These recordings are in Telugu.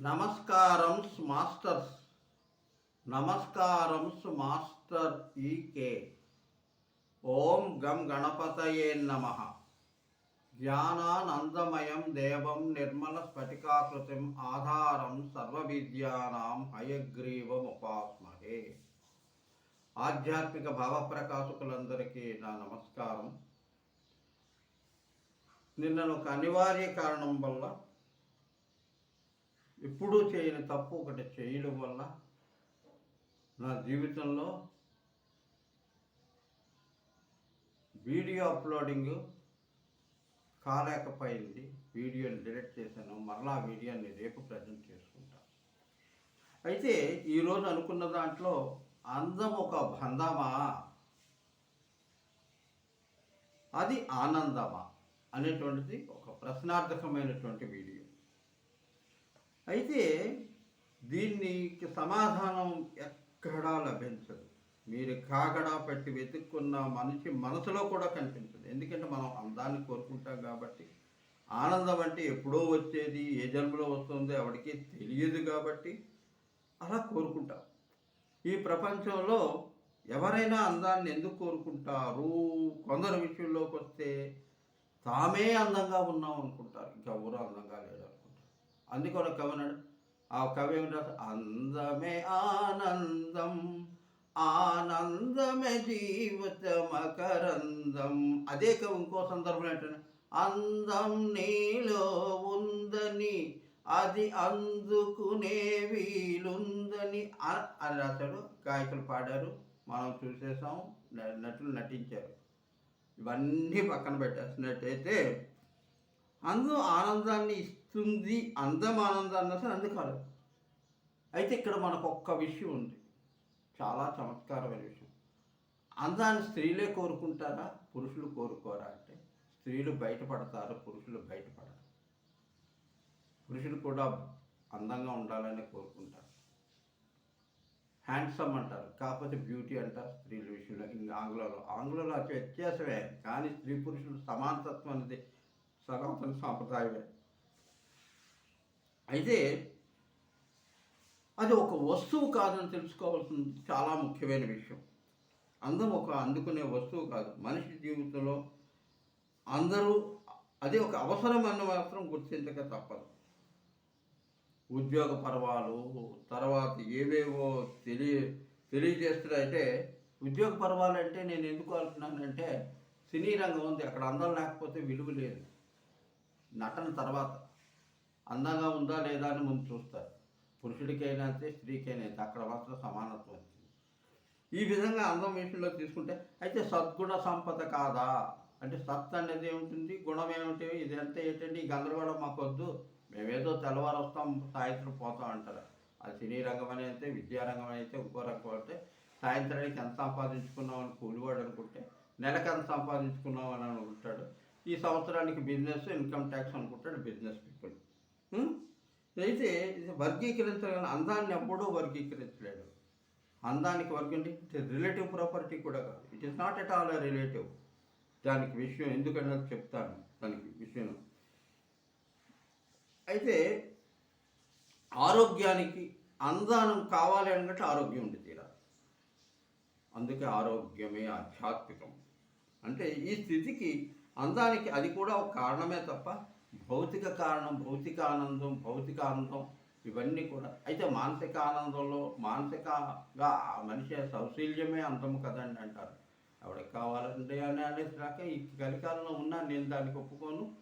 నమస్కారం మాస్టర్స్. నమస్కారం మాస్టర్ ఈకే ఓం గం గణపతయే నమ. జ్ఞానానందమయం దేవం నిర్మల స్ఫటికాకృతిం ఆధారం సర్వవిద్యానాం హయగ్రీవముపాస్మహే. ఆధ్యాత్మిక భావప్రకాశకులందరికీ నా నమస్కారం. నిన్నను ఒక అనివార్య కారణం వల్ల ఎప్పుడూ చేయని తప్పు ఒకటి చేయడం వల్ల నా జీవితంలో వీడియో అప్లోడింగ్ కాలేకపోయింది. వీడియోని డిలీట్ చేశాను. మరలా వీడియోని రేపు ప్రజెంట్ చేసుకుంటా. అయితే ఈరోజు అనుకున్న దాంట్లో అందం ఒక బంధమా? అది ఆనందమా? అనేటువంటిది ఒక ప్రశ్నార్థకమైనటువంటి వీడియో. అయితే దీనికి సమాధానం ఎక్కడా లభించదు. మీరు కాగడా పెట్టి వెతుక్కున్న మనిషి మనసులో కూడా కనిపించదు. ఎందుకంటే మనం అందాన్ని కోరుకుంటాం కాబట్టి. ఆనందం అంటే ఎప్పుడో వచ్చేది ఏ జన్మలో వస్తుందో ఎవరికి తెలియదు కాబట్టి అలా కోరుకుంటాం. ఈ ప్రపంచంలో ఎవరైనా అందాన్ని ఎందుకు కోరుకుంటారు? కొందరు విషయంలోకి వస్తే తామే అందంగా ఉన్నాం అనుకుంటారు ఎవరు అందంగా లేడు అనుకుంటారు కవి అన్నాడు ఆ కవి ఏమిటారు అందమే ఆనందం ఆనందమే జీవిత మకరందం అదే కవి ఇంకో సందర్భంలో ఏంటంటే అందం నీలో ఉందని అది అందుకునే వీలుందని అని రాశాడు. గాయకులు పాడారు. మనం చూసేసాం. నటులు నటించారు. ఇవన్నీ పక్కన పెట్టేసినట్టయితే అందం ఆనందాన్ని ఇస్తుంది అందం ఆనందాన్ని అసలు అందుకు అయితే ఇక్కడ మనకు ఒక్క విషయం ఉంది. చాలా చమత్కారమైన విషయం. అందాన్ని స్త్రీలే కోరుకుంటారా? పురుషులు కోరుకోరా అంటే స్త్రీలు బయటపడతారు పురుషులు బయటపడరు. పురుషులు కూడా అందంగా ఉండాలని కోరుకుంటారు. హ్యాండ్సమ్ అంటారు కాకపోతే బ్యూటీ అంటారు స్త్రీల విషయంలో. ఇంకా ఆంగ్లంలో ఆంగ్లంలో వ్యత్యాసమే. కానీ స్త్రీ పురుషులు సమానతత్వం అనేది సనాతన సాంప్రదాయమే. అయితే అది ఒక వస్తువు కాదని తెలుసుకోవాల్సింది చాలా ముఖ్యమైన విషయం. అందం ఒక అందుకునే వస్తువు కాదు. మనిషి జీవితంలో అందరూ అది ఒక అవసరం అన్న మాత్రం గుర్తించక తప్పదు. ఉద్యోగ పర్వాలు తర్వాత ఏవేవో తెలియ తెలియజేస్తున్నాయితే ఉద్యోగ పర్వాలు అంటే నేను ఎందుకు అంటున్నానంటే సినీ రంగం ఉంది. అక్కడ అందం లేకపోతే విలువ లేదు. నటన తర్వాత అందంగా ఉందా లేదా అని ముందు చూస్తారు. పురుషుడికైనా అంతే స్త్రీకైనా అంతే అక్కడ మాత్రం సమానత్వం వచ్చింది. ఈ విధంగా అందం విషయంలో తీసుకుంటే అయితే సద్గుణ సంపద కాదా? అంటే సత్ అనేది ఏముంటుంది? గుణం ఏమిటి ఇది అంతే ఏంటండి? ఈ గందరగోళం మాకు వద్దు మేమేదో తెల్లవారు వస్తాం సాయంత్రం పోతాం అంటారు. అది సినీ రంగం అని అయితే విద్యారంగం అయితే ఇంకో రంగం అంటే సాయంత్రానికి ఎంత సంపాదించుకున్నాం అని కూలివాడు అనుకుంటే నెలకు ఎంత సంపాదించుకున్నాం అని అనుకుంటాడు. ఈ సంవత్సరానికి బిజినెస్ ఇన్కమ్ ట్యాక్స్ అనుకుంటాడు బిజినెస్ పీపుల్. అయితే వర్గీకరించగల అందాన్ని ఎప్పుడూ వర్గీకరించలేడు అందానికి వర్గం రిలేటివ్ ప్రాపర్టీ కూడా కాదు. It is not at all relative. దానికి విషయం ఎందుకన్నా చెప్తాను. దానికి విషయం అయితే ఆరోగ్యానికి అందానం కావాలి అనుకుంటే ఆరోగ్యం ఉండి తీరాలి. అందుకే ఆరోగ్యమే ఆధ్యాత్మికం. అంటే ఈ స్థితికి అందానికి అది కూడా ఒక కారణమే తప్ప భౌతిక కారణం భౌతిక ఆనందం భౌతిక ఆనందం ఇవన్నీ కూడా. అయితే మానసిక ఆనందంలో మానసికగా ఆ మనిషి సౌశీల్యమే అందం కదండి అంటారు. ఎవరికి కావాలంటే అని అనేసినాక ఈ కలికాలంలో ఉన్నా నేను దానికి ఒప్పుకోను.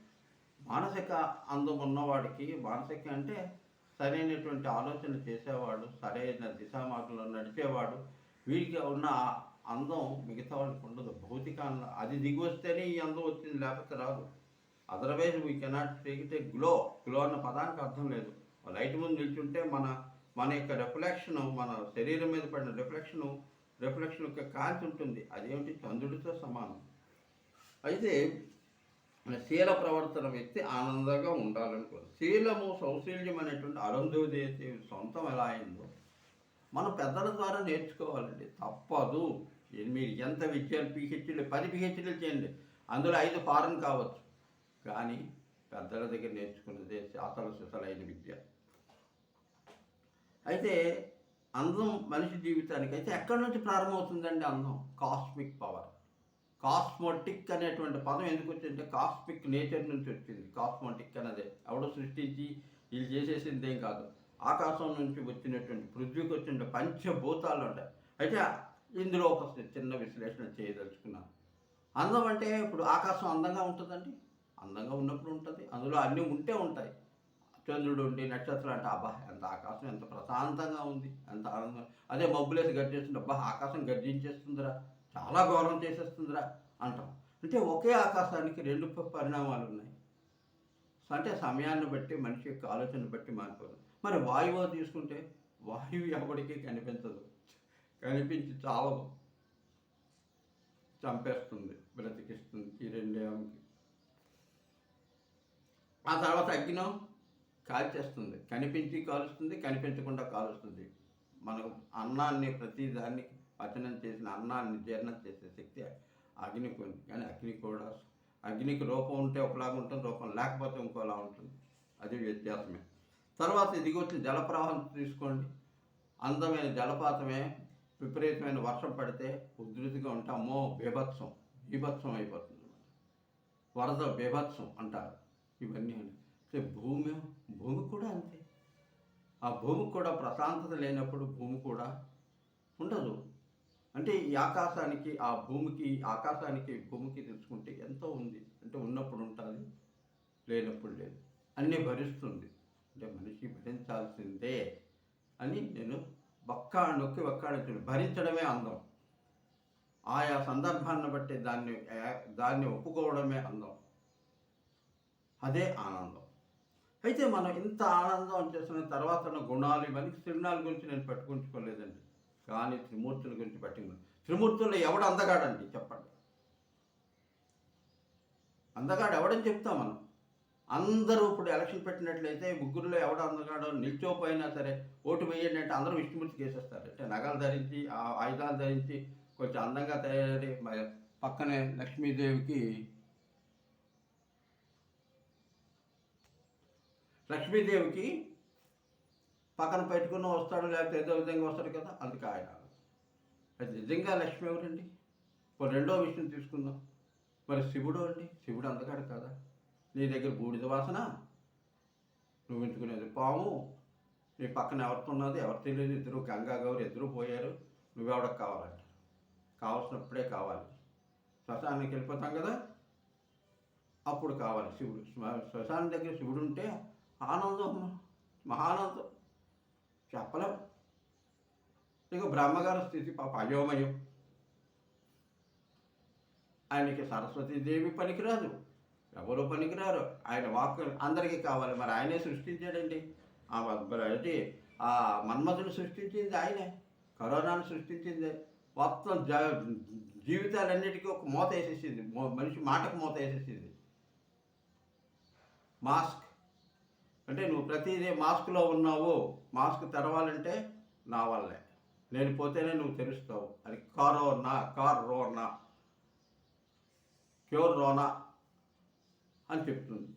మానసిక అందం ఉన్నవాడికి మానసిక అంటే సరైనటువంటి ఆలోచన చేసేవాడు సరైన దిశామార్గంలో నడిచేవాడు వీడికి ఉన్న అందం మిగతా వాళ్ళకి ఉండదు. భౌతిక అందం అది దిగి వస్తేనే ఈ అందం వచ్చింది లేకపోతే రాదు. Otherwise we cannot take a glow glow అన్న పదానికి అర్థం లేదు. లైట్ ముందు నిల్చుంటే మన మన యొక్క రిఫ్లెక్షన్ మన శరీరం మీద పడిన రిఫ్లెక్షన్ రిఫ్లెక్షన్ యొక్క కాంతి ఉంటుంది. అదేమిటి? చంద్రుడితో సమానం. అయితే మన శీల ప్రవర్తన వ్యక్తి ఆనందంగా ఉండాలనుకో శీలము సౌశీల్యం అనేటువంటి అరుంధోదేవి సొంతం ఎలా అయిందో మనం పెద్దల ద్వారా నేర్చుకోవాలండి. తప్పదు. మీరు ఎంత విద్యలు పిహెచ్డీలు పది పిహెచ్డీలు చేయండి. అందులో ఐదు ఫారెన్ కావచ్చు. కానీ పెద్దల దగ్గర నేర్చుకున్నదే శాతల సుతలైన విద్య. అయితే అందం మనిషి జీవితానికి అయితే ఎక్కడి నుంచి ప్రారంభమవుతుందండి అందం? Cosmic power. కాస్మోటిక్ అనేటువంటి పదం ఎందుకు వచ్చిందంటే కాస్మిక్ నేచర్ నుంచి వచ్చింది. కాస్మోటిక్ అనేది ఎవడో సృష్టించి వీళ్ళు చేసేసింది ఏం కాదు. ఆకాశం నుంచి వచ్చినటువంటి పృథ్వీకి వచ్చిన పంచభూతాలు ఉంటాయి. అయితే ఇందులో ఒక చిన్న విశ్లేషణ చేయదలుచుకున్నాను. అందం అంటే ఇప్పుడు ఆకాశం అందంగా ఉంటుందండి? అందంగా ఉన్నప్పుడు ఉంటుంది అందులో అన్నీ ఉంటే ఉంటాయి. చంద్రుడు ఉండి నక్షత్రాలు అంటే అబ్బా ఎంత ఆకాశం ఎంత ప్రశాంతంగా ఉంది ఎంత ఆనందం. అదే మబ్బులేసి గర్జిస్తుంది అబ్బా ఆకాశం గర్జించేస్తుందిరా చాలా గౌరవం చేసేస్తుందిరా అంటాం. అంటే ఒకే ఆకాశానికి రెండు పరిణామాలు ఉన్నాయి అంటే సమయాన్ని బట్టి మనిషి యొక్క ఆలోచన బట్టి మారిపోదు మరి వాయువు తీసుకుంటే వాయువు ఎవరికి కనిపించదు. కనిపించి చావదు. చంపేస్తుంది బ్రతికిస్తుంది ఈ రెండేమికి ఆ తర్వాత అగ్నం కాల్చేస్తుంది. కనిపించి కాలుస్తుంది కనిపించకుండా కాలుస్తుంది. మనం అన్నాన్ని ప్రతి దాన్ని పచనం చేసిన అన్నాన్ని జీర్ణం చేసే శక్తి అగ్నికి ఉంది. కానీ అగ్ని కూడా అగ్నికి రూపం ఉంటే ఒకలాగా ఉంటుంది రూపం లేకపోతే ఇంకోలా ఉంటుంది. అది వ్యత్యాసమే. తర్వాత ఇదిగో వచ్చిన జలప్రవాహం తీసుకోండి. అందమైన జలపాతమే విపరీతమైన వర్షం పడితే ఉధృతిగా ఉంటామో బీభత్సం. బీభత్సం అయిపోతుంది. వరద బీభత్సం అంటారు. ఇవన్నీ అని అంటే భూమి భూమి కూడా అంతే. ఆ భూమి కూడా ప్రశాంతత లేనప్పుడు భూమి కూడా ఉండదు. అంటే ఈ ఆకాశానికి ఆ భూమికి ఆకాశానికి భూమికి తెలుసుకుంటే ఎంతో ఉంది. అంటే ఉన్నప్పుడు ఉంటుంది లేనప్పుడు లేదు. అన్నీ భరిస్తుంది. అంటే మనిషి భరించాల్సిందే అని నేను ఒక్క నొక్కి ఒక్క భరించడమే అందం. ఆయా సందర్భాన్ని బట్టి దాన్ని దాన్ని ఒప్పుకోవడమే అందం. అదే ఆనందం. అయితే మనం ఇంత ఆనందం చేసిన తర్వాత ఉన్న గుణాలు ఇవన్నీ త్రిగుణాల గురించి నేను పట్టుకుంచుకోలేదండి. కానీ త్రిమూర్తుల గురించి పట్టుకున్నాను త్రిమూర్తుల్లో ఎవడు అందగాడండి? చెప్పండి. అందగాడు ఎవడని చెప్తాం మనం? అందరూ ఇప్పుడు ఎలక్షన్ పెట్టినట్లయితే ముగ్గురులో ఎవడు అందగాడో నిల్చోపోయినా సరే ఓటు వేయండి అంటే అందరూ విష్ణుమూర్తికి వేసేస్తారు. అంటే నగలు ధరించి ఆ ఆయుధాలు ధరించి కొంచెం అందంగా తయారీ పక్కనే లక్ష్మీదేవికి లక్ష్మీదేవికి పక్కన పెట్టుకుని వస్తాడు లేకపోతే ఏదో విధంగా వస్తాడు కదా అందుకే ఆయన. అది నిజంగా లక్ష్మి ఎవరండి? ఇప్పుడు రెండో విషయం తీసుకుందాం. మరి శివుడు అండి? శివుడు అందగాడు కదా. నీ దగ్గర బూడిద వాసన? నువ్వు ఎంచుకునేది పాము. నీ పక్కన ఎవరితోన్నది ఎవరు తెలియదు. ఇద్దరు గంగా గౌరి ఇద్దరు పోయారు. నువ్వెవడకు కావాలంట? కావాల్సినప్పుడే కావాలి. శ్మశానానికి వెళ్ళిపోతాం కదా? అప్పుడు కావాలి శివుడు. శ్మ- శ్మశానం దగ్గర శివుడు ఉంటే ఆనందం మహానందం. చెప్పలేం. ఇక బ్రహ్మగారి స్థితి పాప అయోమయం. ఆయనకి సరస్వతీదేవి పనికిరాదు. ఎవరు పనికిరారు? ఆయన వాక్ అందరికీ కావాలి. మరి ఆయనే సృష్టించాడండి. ఆ మ- ఆ మన్మధుడు సృష్టించింది ఆయనే. కరోనాను సృష్టించింది. మొత్తం జ జీవితాలన్నిటికీ ఒక మూత వేసేసింది. మనిషి మాటకు మూత వేసేసింది. మాస్క్ అంటే నువ్వు ప్రతిదీ మాస్క్లో ఉన్నావు మాస్క్ తెరవాలంటే నా వల్లే. నేను పోతేనే నువ్వు తెలుస్తావు అది కరోనా రోనా క్యూర్ రోనా అని చెప్తుంది.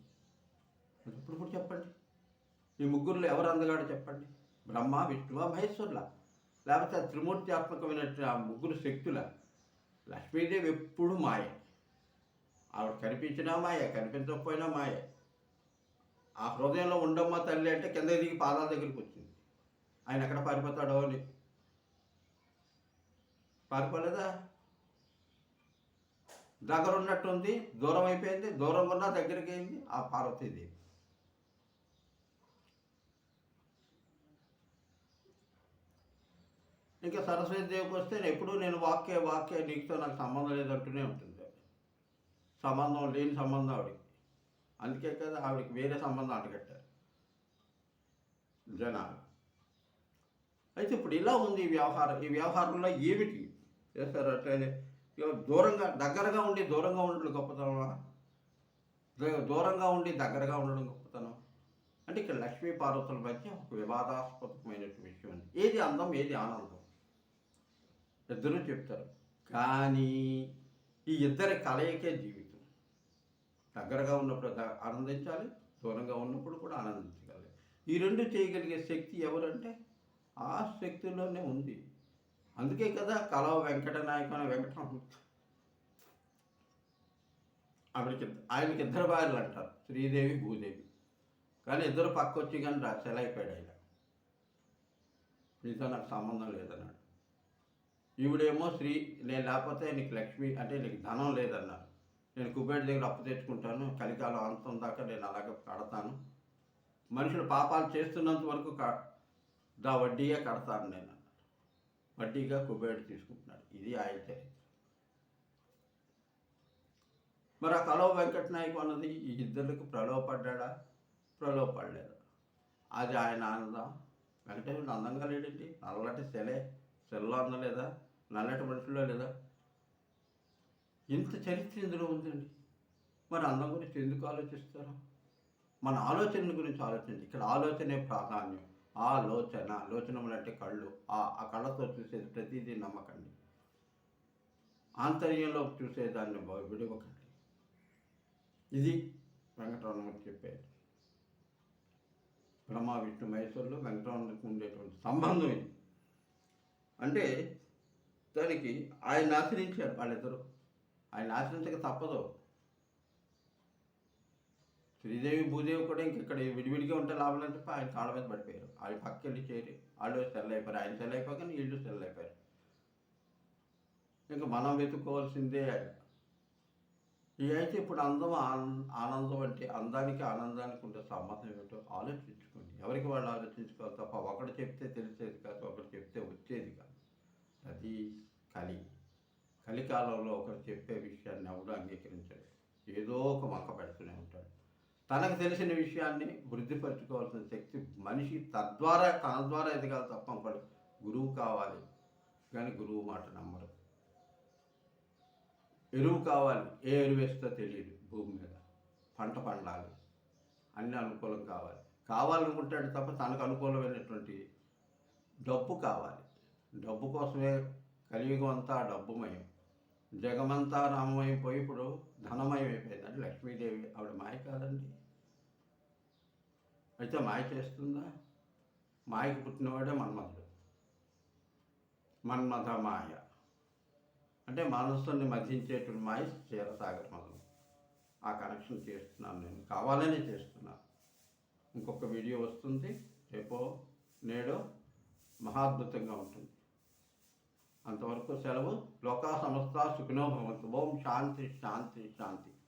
అది ఇప్పుడు కూడా చెప్పండి. ఈ ముగ్గురులో ఎవరు అందగాడో చెప్పండి. బ్రహ్మ విష్ణువ మహేశ్వరుల? లేకపోతే ఆ త్రిమూర్త్యాత్మకమైనటువంటి ఆ ముగ్గురు శక్తుల? లక్ష్మీదేవి ఎప్పుడు మాయ. ఆవిడ కనిపించినా మాయ కనిపించకపోయినా మాయే. ఆ హృదయంలో ఉండమ్మ తల్లి అంటే కింద దిగి పాదాల దగ్గరికి వచ్చింది. ఆయన ఎక్కడ పారిపోతాడో అని. పారిపోలేదా? దగ్గర ఉన్నట్టుంది దూరం అయిపోయింది దూరం ఉన్నా దగ్గరికి అయింది ఆ పార్వతీదేవి ఇంకా సరస్వతి దేవికి వస్తే ఎప్పుడూ నేను వాక్య వాక్య నీకుతో నాకు సంబంధం లేదంటూనే ఉంటుంది. సంబంధం లేని సంబంధం ఆవిడకి. అందుకే కదా ఆవిడకి వేరే సంబంధం అంటగట్టారు జనాలు. అయితే ఇప్పుడు ఇలా ఉంది ఈ వ్యవహారం? ఈ వ్యవహారంలో ఏమిటి? చేస్తారు అట్లనే దూరంగా దగ్గరగా ఉండి దూరంగా ఉండడం గొప్పతనమా? దూరంగా ఉండి దగ్గరగా ఉండడం గొప్పతనం? అంటే ఇక్కడ లక్ష్మీ పార్వతుల మధ్య ఒక వివాదాస్పదమైనటువంటి విషయం ఉంది ఏది అందం ఏది ఆనందం? ఇద్దరూ చెప్తారు. కానీ ఈ ఇద్దరి కలయికే జీవితం. దగ్గరగా ఉన్నప్పుడు ఆనందించాలి దూరంగా ఉన్నప్పుడు కూడా ఆనందించగలి ఈ రెండు చేయగలిగే శక్తి ఎవరంటే ఆ శక్తిలోనే ఉంది. అందుకే కదా కలవ వెంకట నాయకు అనే వెంకటరామ ఆవిడకి ఆయనకి ఇద్దరు భార్యలు అంటారు శ్రీదేవి భూదేవి. కానీ ఇద్దరు పక్క వచ్చి కానీ రా సెలైపోయాడు ఆయన. నీతో నాకు సంబంధం లేదన్నాడు. ఈవిడేమో శ్రీ నేను లేకపోతే నీకు లక్ష్మి అంటే నీకు ధనం లేదన్నారు నేను కుబేర్ దగ్గర అప్పు తెచ్చుకుంటాను కలికాలం అంతం దాకా నేను అలాగే కడతాను. మనుషులు పాపాలు చేస్తున్నంత వరకు క దా వడ్డీయే కడతాను నేను. వడ్డీగా కుబేరుడు తీసుకుంటున్నాడు. ఇది ఆయన చరిత్ర మరి ఆ కలో వెంకటనాయకు అన్నది ఈ ఇద్దరికి ప్రలోభపడ్డా ప్రలోభపడలేదు. అది ఆయన ఆనందం. వెంకటేశ్వరుడు అందంగా లేడండి. నల్లటి సెలే సెల్లో అందలేదా? నల్లటి మనుషుల్లో లేదా? ఇంత చరిత్ర ఇందులో ఉందండి? మరి అందం గురించి ఎందుకు ఆలోచిస్తారు? మన ఆలోచనల గురించి ఆలోచించి ఇక్కడ ఆలోచనే ప్రాధాన్యం. ఆలోచన ఆలోచనములు అంటే కళ్ళు. ఆ ఆ కళ్ళతో చూసేది ప్రతిదీ నమ్మకండి. ఆంతర్యంలో చూసేదాన్ని విడివకండి. ఇది వెంకటరమణమూర్తి చెప్పేది. బ్రహ్మ విష్ణు మహేశ్వరులు వెంకటరమణకి ఉండేటువంటి సంబంధం ఇది. అంటే దానికి ఆయన ఆశ్రయించారు వాళ్ళిద్దరూ. ఆయన ఆశ్రయించక తప్పదు. శ్రీదేవి భూదేవి కూడా ఇంక ఇక్కడ విడివిడిగా ఉంటే లాభం అని చెప్పి ఆయన కాళ్ళ మీద పడిపోయారు. ఆయన పక్క వెళ్ళి చేరి వాళ్ళు సెల్ అయిపోయారు ఆయన సెల్ అయిపోయాక వీళ్ళు సెల్ అయిపోయారు. ఇంకా మనం వెతుక్కోవాల్సిందే ఇక అయితే ఇప్పుడు అందం ఆనందం అంటే అందానికి ఆనందానికి ఉండే సంబంధం ఏమిటో ఆలోచించుకోండి. ఎవరికి వాళ్ళు ఆలోచించుకోవాలి తప్ప ఒకటి చెప్తే తెలిసేది కాదు ఒకటి చెప్తే వచ్చేది కాదు. అది కలి. కలికాలంలో ఒకరు చెప్పే విషయాన్ని ఎవడు అంగీకరించడు. ఏదో ఒక మొక్క పెడుతూనే ఉంటాడు. తనకు తెలిసిన విషయాన్ని వృద్ధిపరచుకోవాల్సిన శక్తి మనిషి తద్వారా తన ద్వారా ఎదగాలి తప్ప ఒకడు గురువు కావాలి. కానీ గురువు మాట నమ్మరు. ఎరువు కావాలి. ఏ ఎరువు వేస్తో తెలియదు భూమి మీద. పంట పండాలి. అన్ని అనుకూలం కావాలి. కావాలనుకుంటాడు తప్ప తనకు అనుకూలమైనటువంటి డబ్బు కావాలి. డబ్బు కోసమే కలియుగం అంతా డబ్బుమయం. జగమంతా రామమయం పోయి ఇప్పుడు ధనమయమైపోయిందండి. లక్ష్మీదేవి ఆవిడ మాయ కాదండి అయితే మాయ చేస్తుందా? మాయకు పుట్టినవాడే మన్మధుడు. మన్మథ మాయ. అంటే మనస్సుని మధించేటువంటి మాయ క్షీరసాగర్ మధుడు ఆ కనెక్షన్ చేస్తున్నాను నేను. కావాలనే చేస్తున్నాను. ఇంకొక వీడియో వస్తుంది. రేపో నేడో మహాద్భుతంగా ఉంటుంది. అంతవరకు సెలవు. లోకా సంస్థ సుఖినో భవంతు. ఓం శాంతి శాంతి శాంతి.